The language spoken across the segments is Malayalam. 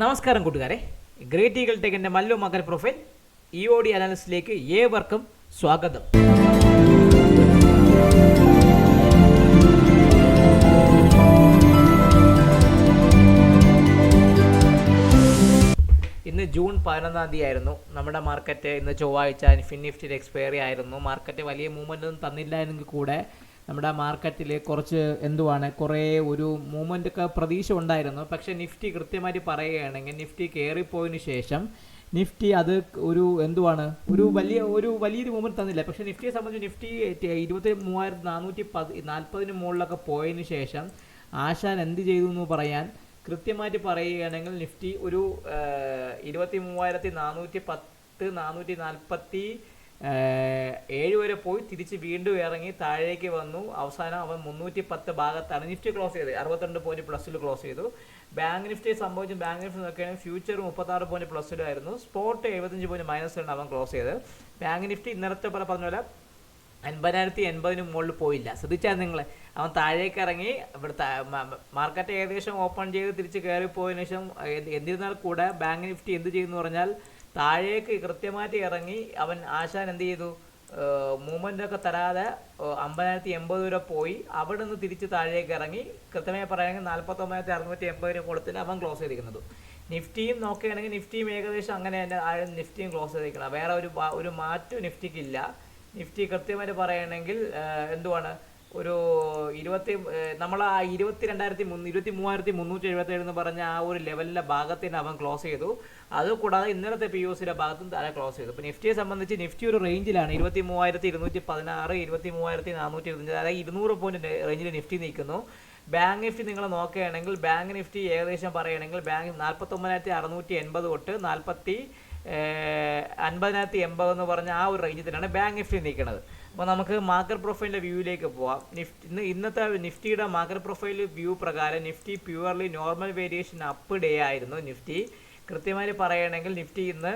നമസ്കാരം കൂട്ടുകാരെ. ഗ്രേറ്റ് ഈഗിൾ ടെക്കിന്റെ മല്ലു മകൻ പ്രൊഫൈൽ. ഇ ഒ ഡി അനാലിസിലേക്ക് ഏവർക്കും സ്വാഗതം. ഇന്ന് ജൂൺ പതിനൊന്നാം തീയതി ആയിരുന്നു നമ്മുടെ മാർക്കറ്റ് ഇന്ന് ചൊവ്വാഴ്ച ഫിൻ നിഫ്റ്റിയുടെ എക്സ്പയറി ആയിരുന്നു. മാർക്കറ്റ് വലിയ മൂവ്മെന്റ് ഒന്നും തന്നില്ല എങ്കിൽ കൂടെ നമ്മുടെ മാർക്കറ്റിൽ കുറച്ച് എന്തുവാണ് കുറേ ഒരു മൂവ്മെന്റ് ഒക്കെ പ്രതീക്ഷ ഉണ്ടായിരുന്നു പക്ഷേ നിഫ്റ്റി കൃത്യമായിട്ട് പറയുകയാണെങ്കിൽ നിഫ്റ്റി കയറിപ്പോയതിനു ശേഷം നിഫ്റ്റി അത് ഒരു എന്തുവാണ് ഒരു വലിയ ഒരു വലിയൊരു മൂവ്മെന്റ് തന്നില്ല. പക്ഷേ നിഫ്റ്റിയെ സംബന്ധിച്ച് നിഫ്റ്റി ഇരുപത്തി മൂവായിരത്തി നാനൂറ്റി പത് നാൽപ്പതിന് മുകളിലൊക്കെ പോയതിന് ശേഷം ആശാൻ എന്ത് ചെയ്തു എന്ന് പറയാൻ കൃത്യമായിട്ട് പറയുകയാണെങ്കിൽ നിഫ്റ്റി ഒരു ഇരുപത്തി മൂവായിരത്തി നാനൂറ്റി പത്ത് നാനൂറ്റി നാൽപ്പത്തി ഏഴ് വരെ പോയി തിരിച്ച് വീണ്ടും ഇറങ്ങി താഴേക്ക് വന്നു. അവസാനം അവൻ മുന്നൂറ്റി പത്ത് ഭാഗത്താണ് നിഫ്റ്റി ക്ലോസ് ചെയ്തത്. അറുപത്തിരണ്ട് പോയിന്റ് പ്ലസ്സിൽ ക്ലോസ് ചെയ്തു. ബാങ്ക് നിഫ്റ്റി സംഭവിച്ചു ബാങ്ക് നിഫ്റ്റി നോക്കുകയാണെങ്കിൽ ഫ്യൂച്ചർ മുപ്പത്താറ് പോയിന്റ് പ്ലസ്സിലായിരുന്നു സ്പോട്ട് എഴുപത്തഞ്ച് പോയിന്റ് മൈനസിലാണ് അവൻ ക്ലോസ് ചെയ്തത്. ബാങ്ക് നിഫ്റ്റി ഇന്നലത്തെ പോലെ പറഞ്ഞ പോലെ അൻപതിനായിരത്തി എൺപതിന് മുകളിൽ പോയില്ല. ശ്രദ്ധിച്ചാൽ നിങ്ങൾ അവൻ താഴേക്ക് ഇറങ്ങി ഇവിടെ മാർക്കറ്റ് ഏകദേശം ഓപ്പൺ ചെയ്ത് തിരിച്ച് കയറിപ്പോയതിനു ശേഷം എന്ത് എന്നിരുന്നാൽ കൂടെ ബാങ്ക് നിഫ്റ്റി എന്ത് ചെയ്യുന്നു പറഞ്ഞാൽ താഴേക്ക് കൃത്യമായിട്ട് ഇറങ്ങി അവൻ ആശാൻ എന്ത് ചെയ്തു? മൂവ്മെന്റ് ഒക്കെ തരാതെ അമ്പതിനായിരത്തി എൺപത് വരെ പോയി. അവിടെ നിന്ന് തിരിച്ച് താഴേക്ക് ഇറങ്ങി. കൃത്യമായി പറയുകയാണെങ്കിൽ നാൽപ്പത്തൊമ്പതിനായിരത്തി അറുന്നൂറ്റി എൺപത് വരെ കൊടുത്തിട്ട് അവൻ ക്ലോസ് ചെയ്തിരിക്കുന്നത്. നിഫ്റ്റിയും നോക്കുകയാണെങ്കിൽ നിഫ്റ്റിയും ഏകദേശം അങ്ങനെ തന്നെ നിഫ്റ്റിയും ക്ലോസ് ചെയ്തിരിക്കണം. വേറെ ഒരു ഒരു മാറ്റം നിഫ്റ്റിക്കില്ല. നിഫ്റ്റി കൃത്യമായിട്ട് പറയുകയാണെങ്കിൽ എന്തുവാണ്? ഒരു ഇരുപത്തി നമ്മൾ ആ ഇരുപത്തി രണ്ടായിരത്തി മുന്ന് ഇരുപത്തി മൂവായിരത്തി മുന്നൂറ്റി എഴുപത്തേഴ് എന്ന് പറഞ്ഞ ആ ഒരു ലെവലിലെ ഭാഗത്തിന് അവൻ ക്ലോസ് ചെയ്തു. അത് കൂടാതെ ഇന്നലത്തെ പി യു സിയുടെ ഭാഗത്തും താഴെ ക്ലോസ് ചെയ്തു. അപ്പോൾ നിഫ്റ്റിയെ സംബന്ധിച്ച് നിഫ്റ്റി ഒരു റേഞ്ചിലാണ് ഇരുപത്തി മൂവായിരത്തി ഇരുന്നൂറ്റി പതിനാറ് ഇരുപത്തി മൂവായിരത്തി നാനൂറ്റി ഇരുപത്തഞ്ച് അതായത് ഇരുന്നൂറ് പോയിന്റ് റേഞ്ചിൽ നിഫ്റ്റി നിൽക്കുന്നു. ബാങ്ക് നിഫ്റ്റി നിങ്ങൾ നോക്കുകയാണെങ്കിൽ ബാങ്ക് നിഫ്റ്റി ഏകദേശം പറയുകയാണെങ്കിൽ ബാങ്ക് നാൽപ്പത്തൊമ്പതിനായിരത്തി അറുന്നൂറ്റി എൺപത് തൊട്ട് നാൽപ്പത്തി അൻപതിനായിരത്തി എൺപത് എന്ന് പറഞ്ഞ ആ ഒരു റേഞ്ചിൽ തന്നെയാണ് ബാങ്ക് നിഫ്റ്റി നിൽക്കുന്നത്. അപ്പോൾ നമുക്ക് മാർക്കറ്റ് പ്രൊഫൈലിന്റെ വ്യൂവിലേക്ക് പോവാം. നിഫ്റ്റി ഇന്ന് ഇന്നത്തെ നിഫ്റ്റിയുടെ മാർക്കറ്റ് പ്രൊഫൈൽ വ്യൂ പ്രകാരം Nifty purely normal variation up day ആയിരുന്നു നിഫ്റ്റി കൃത്യമായി പറയുകയാണെങ്കിൽ നിഫ്റ്റി ഇന്ന്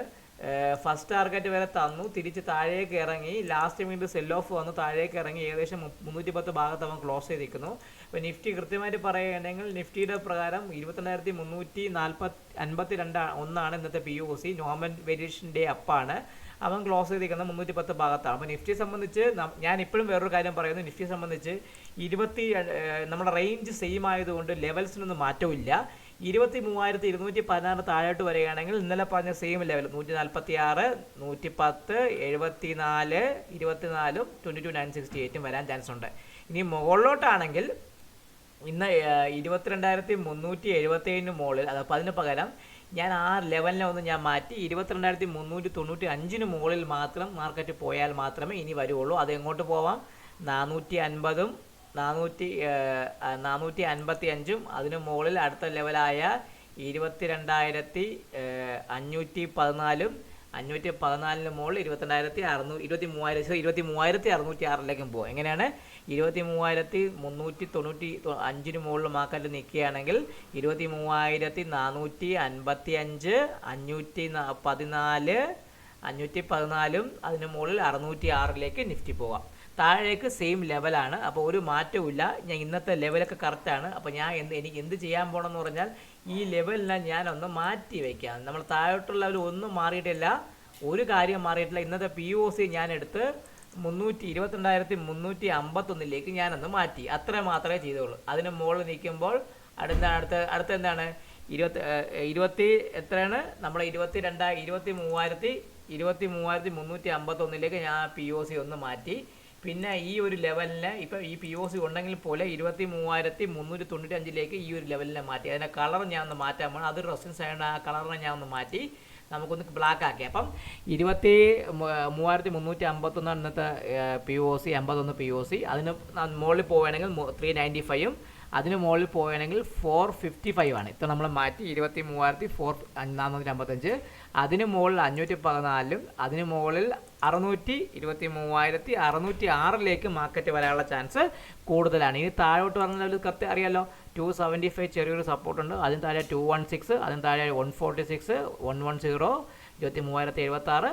ഫസ്റ്റ് ടാർഗറ്റ് വരെ തന്നു. തിരിച്ച് താഴേക്ക് ഇറങ്ങി. ലാസ്റ്റ് മിനിറ്റ് സെൽ ഓഫ് വന്നു. താഴേക്ക് ഇറങ്ങി. ഏകദേശം മുന്നൂറ്റി പത്ത് ഭാഗത്ത് അവൻ ക്ലോസ് ചെയ്തിരിക്കുന്നു. അപ്പോൾ നിഫ്റ്റി കൃത്യമായിട്ട് പറയുകയാണെങ്കിൽ നിഫ്റ്റിയുടെ പ്രകാരം ഇരുപത്തിരണ്ടായിരത്തി മുന്നൂറ്റി നാൽപ്പത്തി അൻപത്തി രണ്ട് ഒന്നാണ് ഇന്നത്തെ P U C normal variation day അപ്പാണ്. അവൻ ക്ലോസ് ചെയ്തിരിക്കുന്നത് മുന്നൂറ്റി പത്ത് ഭാഗത്താണ്. അപ്പോൾ നിഫ്റ്റിയെ സംബന്ധിച്ച് ഞാൻ ഇപ്പോഴും വേറൊരു കാര്യം പറയുന്നു. നിഫ്റ്റി സംബന്ധിച്ച് ഇരുപത്തി നമ്മുടെ റേഞ്ച് സെയിം ആയതുകൊണ്ട് ലെവൽസിനൊന്നും മാറ്റമില്ല ഇരുപത്തി മൂവായിരത്തി ഇരുന്നൂറ്റി പതിനാറ് താഴോട്ട് വരികയാണെങ്കിൽ ഇന്നലെ പറഞ്ഞ സെയിം ലെവൽ നൂറ്റി നാൽപ്പത്തി ആറ് നൂറ്റി പത്ത് എഴുപത്തി നാല് ഇരുപത്തിനാലും ട്വന്റി ടു നയൻ സിക്സ്റ്റി എയ്റ്റും വരാൻ ചാൻസ് ഉണ്ട്. ഇനി മുകളിലോട്ടാണെങ്കിൽ ഇന്ന് ഇരുപത്തിരണ്ടായിരത്തി മുന്നൂറ്റി എഴുപത്തി ഏഴിന് മുകളിൽ അത് അതിന് പകരം ഞാൻ ആ ലെവലിനെ ഒന്ന് ഞാൻ മാറ്റി ഇരുപത്തിരണ്ടായിരത്തി മുന്നൂറ്റി തൊണ്ണൂറ്റി അഞ്ചിന് മുകളിൽ മാത്രം മാർക്കറ്റ് പോയാൽ മാത്രമേ ഇനി വരുള്ളൂ. അത് എങ്ങോട്ട് പോവാം? നാനൂറ്റി അൻപതും നാനൂറ്റി നാനൂറ്റി അൻപത്തി അഞ്ചും അതിന് മുകളിൽ അടുത്ത ലെവലായ ഇരുപത്തി രണ്ടായിരത്തി അഞ്ഞൂറ്റി പതിനാലും അഞ്ഞൂറ്റി പതിനാലിന് മുകളിൽ ഇരുപത്തിരണ്ടായിരത്തി അറുന്നൂ ഇരുപത്തി മൂവായിരത്തി ഇരുപത്തി മൂവായിരത്തി അറുന്നൂറ്റി ആറിലേക്കും പോകും എങ്ങനെയാണ്? ഇരുപത്തി മൂവായിരത്തി മുന്നൂറ്റി തൊണ്ണൂറ്റി അഞ്ചിന് മുകളിൽ മാർക്കറ്റ് നിൽക്കുകയാണെങ്കിൽ ഇരുപത്തി മൂവായിരത്തി നാനൂറ്റി അൻപത്തി അഞ്ച് അഞ്ഞൂറ്റി പതിനാല് അഞ്ഞൂറ്റി പതിനാലും അതിന് മുകളിൽ അറുന്നൂറ്റി ആറിലേക്ക് നിഫ്റ്റി പോകാം താഴേക്ക് സെയിം ലെവലാണ് അപ്പോൾ ഒരു മാറ്റവും ഞാൻ ഇന്നത്തെ ലെവലൊക്കെ കറക്റ്റാണ് അപ്പോൾ ഞാൻ എന്ത് എനിക്ക് എന്ത് ചെയ്യാൻ പോകണമെന്ന് പറഞ്ഞാൽ ഈ ലെവലിനെ ഞാനൊന്ന് മാറ്റി വയ്ക്കാം നമ്മൾ താഴോട്ടുള്ള ലെവൽ ഒന്നും മാറിയിട്ടില്ല. ഒരു കാര്യം മാറിയിട്ടില്ല. ഇന്നത്തെ പി ഒ സി ഞാൻ എടുത്ത് മുന്നൂറ്റി ഇരുപത്തിരണ്ടായിരത്തി മുന്നൂറ്റി അമ്പത്തൊന്നിലേക്ക് ഞാനൊന്ന് മാറ്റി. അത്ര മാത്രമേ ചെയ്തുള്ളൂ. അതിന് മുകളിൽ നിൽക്കുമ്പോൾ അടുത്ത അടുത്ത അടുത്ത എന്താണ്? ഇരുപത്തി ഇരുപത്തി എത്രയാണ്? നമ്മൾ ഇരുപത്തി രണ്ടായിരം ഇരുപത്തി മൂവായിരത്തി ഇരുപത്തി മൂവായിരത്തി മുന്നൂറ്റി അമ്പത്തൊന്നിലേക്ക് ഞാൻ പി ഒ സി ഒന്ന് മാറ്റി. പിന്നെ ഈ ഒരു ലെവലിൽ ഇപ്പം ഈ പി ഒ സി ഉണ്ടെങ്കിൽ പോലെ ഇരുപത്തി മൂവായിരത്തി മുന്നൂറ്റി തൊണ്ണൂറ്റി അഞ്ചിലേക്ക് ഈ ഒരു ലെവലിനെ മാറ്റി. അതിന്റെ കളർ ഞാൻ ഒന്ന് മാറ്റാൻ പോകണം അത് റെസിൻസ് ആയതുകൊണ്ട് ആ കളറിനെ ഞാൻ ഒന്ന് മാറ്റി നമുക്കൊന്ന് ബ്ലാക്ക് ആക്കി. അപ്പം ഇരുപത്തി മൂവായിരത്തി മുന്നൂറ്റി അമ്പത്തൊന്നാണ് ഇന്നത്തെ പി ഒ സി അമ്പത്തൊന്ന് പി ഒ സി അതിന് മുകളിൽ പോവുകയാണെങ്കിൽ ത്രീ നയന്റി ഫൈവും അതിന് മുകളിൽ പോവുകയാണെങ്കിൽ ഫോർ ഫിഫ്റ്റി ഫൈവ് ആണ്. ഇപ്പം നമ്മൾ മാറ്റി ഇരുപത്തി മൂവായിരത്തി ഫോർ നാനൂറ്റി അമ്പത്തഞ്ച് അതിന് മുകളിൽ അഞ്ഞൂറ്റി പതിനാലും അതിന് മുകളിൽ അറുന്നൂറ്റി ഇരുപത്തി മൂവായിരത്തി അറുന്നൂറ്റി ആറിലേക്ക് മാർക്കറ്റ് വരാനുള്ള ചാൻസ് കൂടുതലാണ്. ഇനി താഴോട്ട് പറഞ്ഞ ലെവൽ കൃത്യം അറിയാലോ. ടു സെവന്റി ഫൈവ് ചെറിയൊരു സപ്പോർട്ട് ഉണ്ട്. അതിന് താഴെ ടു വൺ സിക്സ് അതിന് താഴെ one forty six one one zero ഇരുപത്തി മൂവായിരത്തി എഴുപത്തി ആറ്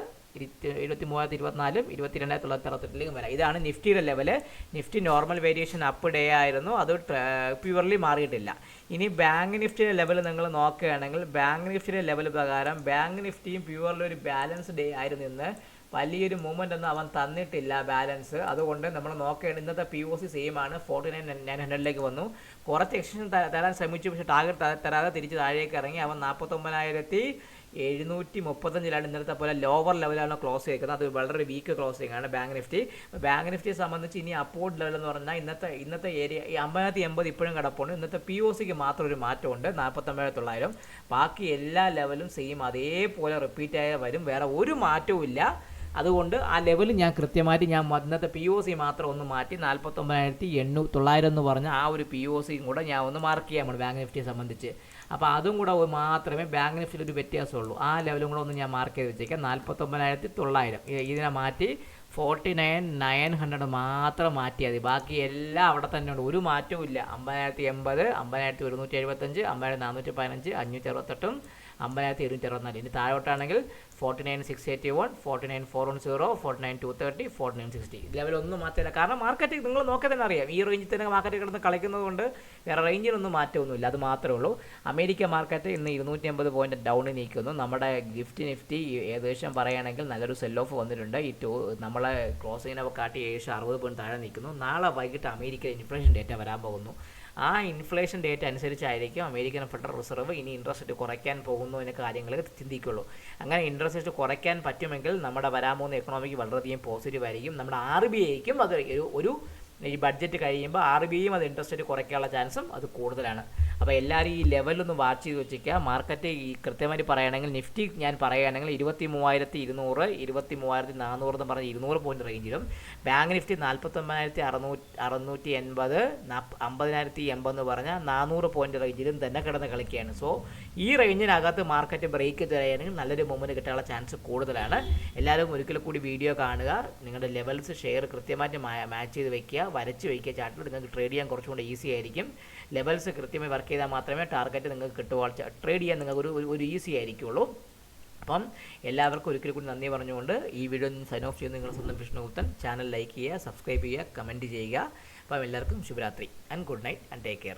ഇരുപത്തി മൂവായിരത്തി ഇരുപത്തിനാലും ഇരുപത്തി രണ്ടായിരത്തി തൊള്ളായിരത്തി അറുപത്തെട്ടിലേക്കും വരാം. ഇതാണ് നിഫ്റ്റിയുടെ level Nifty normal variation up day ആയിരുന്നു. അത് പ്യുവർലി മാറിയിട്ടില്ല. ഇനി ബാങ്ക് നിഫ്റ്റിയുടെ ലെവൽ നിങ്ങൾ നോക്കുകയാണെങ്കിൽ ബാങ്ക് നിഫ്റ്റിയുടെ ലെവൽ പ്രകാരം ബാങ്ക് നിഫ്റ്റിയും പ്യുവർലി ഒരു ബാലൻസ് ഡേ ആയിരുന്നു ഇന്ന്. വലിയൊരു മൂവ്മെന്റ് ഒന്നും അവൻ തന്നിട്ടില്ല ബാലൻസ് അതുകൊണ്ട് നമ്മൾ നോക്കുകയാണ് ഇന്നത്തെ പി ഒ സി സെയിം ആണ്. ഫോർട്ടി നയൻ നയൻ ഹൺഡ്രഡിലേക്ക് വന്നു. കുറച്ച് എക്സ്റ്റൻഷൻ തരാൻ ശ്രമിച്ചു. പക്ഷേ ടാർഗറ്റ് തരാതെ തിരിച്ച് താഴേക്ക് ഇറങ്ങി. അവൻ നാൽപ്പത്തൊമ്പതിനായിരത്തി എഴുന്നൂറ്റി മുപ്പത്തഞ്ചിലാണ് ഇന്നലത്തെ പോലെ ലോവർ ലെവലാണ് ക്ലോസ് ചെയ്യുന്നത് അത് വളരെ വീക്ക് ക്ലോസിംഗ് ആണ് ബാങ്ക് നിഫ്റ്റി ബാങ്ക് നിഫ്റ്റിയെ സംബന്ധിച്ച് ഇനി അപ്പോർഡ് ലെവൽ എന്ന് പറഞ്ഞാൽ ഇന്നത്തെ ഇന്നത്തെ ഏരിയ ഈ അമ്പതിനായിരത്തി എൺപത് ഇപ്പോഴും കിടപ്പുണ്ട്. ഇന്നത്തെ പി ഒ സിക്ക് മാത്രം ഒരു മാറ്റമുണ്ട്. നാൽപ്പത്തൊമ്പത് തൊള്ളായിരം. ബാക്കി എല്ലാ ലെവലും സെയിം അതേപോലെ റിപ്പീറ്റ് ആയാൽ വരും. വേറെ ഒരു മാറ്റവും ഇല്ല. അതുകൊണ്ട് ആ ലെവൽ ഞാൻ കൃത്യമായിട്ട് ഞാൻ ഇന്നത്തെ പി ഒ സി മാത്രം ഒന്ന് മാറ്റി നാൽപ്പത്തൊമ്പതിനായിരത്തി എണ്ണൂ തൊള്ളായിരം എന്ന് പറഞ്ഞ ആ ഒരു പി ഒ സിയും കൂടെ ഞാൻ ഒന്ന് മാർക്ക് ചെയ്യാൻ ബാങ്ക് നിഫ്റ്റിയെ സംബന്ധിച്ച്. അപ്പോൾ അതും കൂടെ മാത്രമേ ബാങ്ക് നിഫ്റ്റിയിൽ ഒരു വ്യത്യാസമുള്ളൂ. ആ ലെവലും കൂടെ ഒന്ന് ഞാൻ മാർക്ക് ചെയ്ത് വെച്ചേക്കാം. നാൽപ്പത്തൊമ്പതിനായിരത്തി തൊള്ളായിരം. ഇതിനെ മാറ്റി ഫോർട്ടി നയൻ നയൻ ഹൺഡ്രഡ് മാത്രം മാറ്റിയാൽ മതി. ബാക്കി എല്ലാം അവിടെ തന്നെ ഉണ്ട്. ഒരു മാറ്റവും ഇല്ല. അമ്പതിനായിരത്തി എൺപത് അമ്പതിനായിരത്തി ഒരുന്നൂറ്റി എഴുപത്തഞ്ച് അമ്പതിനായിരത്തി നാനൂറ്റി പതിനഞ്ച് അഞ്ഞൂറ്റി അറുപത്തെട്ടും അമ്പതിനായിരത്തി ഇരുന്നൂറ്റി അറുപത്തിനാല്. ഇനി താഴോട്ടാണെങ്കിൽ forty nine six eighty one forty nine four one zero forty nine two thirty forty nine sixty level ഒന്നും മാറ്റില്ല കാരണം മാർക്കറ്റ് നിങ്ങൾ നോക്കി തന്നെ അറിയാം. ഈ റേഞ്ചിൽ തന്നെ മാർക്കറ്റ് കിടന്ന് കളിക്കുന്നതുകൊണ്ട് വേറെ റേഞ്ചിനൊന്നും മാറ്റമൊന്നുമില്ല. അത് മാത്രമേ ഉള്ളൂ. അമേരിക്ക മാർക്കറ്റ് ഇന്ന് ഇരുന്നൂറ്റി അമ്പത് പോയിന്റ് ഡൗണിൽ നിൽക്കുന്നു. നമ്മുടെ ഗിഫ്റ്റ് നിഫ്റ്റി ഏകദേശം പറയുകയാണെങ്കിൽ നല്ലൊരു സെൽ ഓഫ് വന്നിട്ടുണ്ട്. ഈ ടു നമ്മളെ ക്ലോസിങ്ങിനെ കാട്ടി ഏകദേശം അറുപത് പോയിന്റ് താഴെ നിൽക്കുന്നു. നാളെ വൈകിട്ട് അമേരിക്ക ഇൻഫ്ലേഷൻ ഡേറ്റ വരാൻ പോകുന്നു. ആ ഇൻഫ്ലേഷൻ ഡേറ്റ് അനുസരിച്ചായിരിക്കും അമേരിക്കൻ ഫെഡറൽ റിസർവ് ഇനി ഇൻട്രസ്റ്റ് റേറ്റ് കുറയ്ക്കാൻ പോകുന്നു എന്ന കാര്യങ്ങൾ ചിന്തിക്കുള്ളൂ. അങ്ങനെ ഇൻട്രസ്റ്റ് റേറ്റ് കുറയ്ക്കാൻ പറ്റുമെങ്കിൽ നമ്മുടെ വരാൻ പോകുന്ന എക്കണോമിക്ക് വളരെയധികം പോസിറ്റീവ് ആയിരിക്കും. നമ്മുടെ ആർ ബി ഐക്കും അത് ഒരു- ഈ ബഡ്ജറ്റ് കഴിയുമ്പോൾ ആർ ബി ഐയും അത് ഇൻട്രസ്റ്റ് റേറ്റ് കുറയ്ക്കാനുള്ള ചാൻസും അത് കൂടുതലാണ്. അപ്പോൾ എല്ലാവരും ഈ ലെവലൊന്ന് വാച്ച് ചെയ്ത് വെച്ചിരിക്കുക. മാർക്കറ്റ് ഈ കൃത്യമായിട്ട് പറയുകയാണെങ്കിൽ നിഫ്റ്റി ഞാൻ പറയുകയാണെങ്കിൽ ഇരുപത്തി മൂവായിരത്തി ഇരുന്നൂറ് ഇരുപത്തി മൂവായിരത്തി നാനൂറ് എന്ന് പറഞ്ഞ ഇരുന്നൂറ് പോയിന്റ് റേഞ്ചിലും ബാങ്ക് നിഫ്റ്റി നാൽപ്പത്തൊമ്പതിനായിരത്തി അറുന്നൂറ്റി അറുന്നൂറ്റി എൺപത് അമ്പതിനായിരത്തി എൺപത് എന്ന് പറഞ്ഞാൽ നാനൂറ് പോയിന്റ് റേഞ്ചിലും തന്നെ കിടന്ന് കളിക്കുകയാണ്. സോ ഈ റേഞ്ചിനകത്ത് മാർക്കറ്റ് ബ്രേക്ക് തരാണെങ്കിൽ നല്ലൊരു മൊമെന്റ് കിട്ടാനുള്ള ചാൻസ് കൂടുതലാണ്. എല്ലാവരും ഒരിക്കൽ കൂടി വീഡിയോ കാണുക. നിങ്ങളുടെ ലെവൽസ് ഷെയർ കൃത്യമായിട്ട് മാച്ച് ചെയ്ത് വെക്കുക. വരച്ച് വയ്ക്കുക ചാർട്ടിൽ നിങ്ങൾക്ക് ട്രേഡ് ചെയ്യാൻ കുറച്ചുകൂടെ ഈസി ആയിരിക്കും. ലെവൽസ് കൃത്യമായി വർക്ക് ചെയ്താൽ മാത്രമേ ടാർഗറ്റ് നിങ്ങൾക്ക് കിട്ടുക ട്രേഡ് ചെയ്യാൻ നിങ്ങൾക്ക് ഒരു ഒരു- ഒരു ഈസി ആയിരിക്കുള്ളൂ. അപ്പം എല്ലാവർക്കും ഒരിക്കൽ കൂടി നന്ദി പറഞ്ഞുകൊണ്ട് ഈ വീഡിയോ സൈൻ ഓഫ് ചെയ്യുന്ന നിങ്ങളുടെ സ്വന്തം വിഷ്ണുഗുപ്തൻ. ചാനൽ ലൈക്ക് ചെയ്യുക സബ്സ്ക്രൈബ് ചെയ്യുക കമന്റ് ചെയ്യുക. അപ്പം എല്ലാവർക്കും ശുഭരാത്രി and good night and take care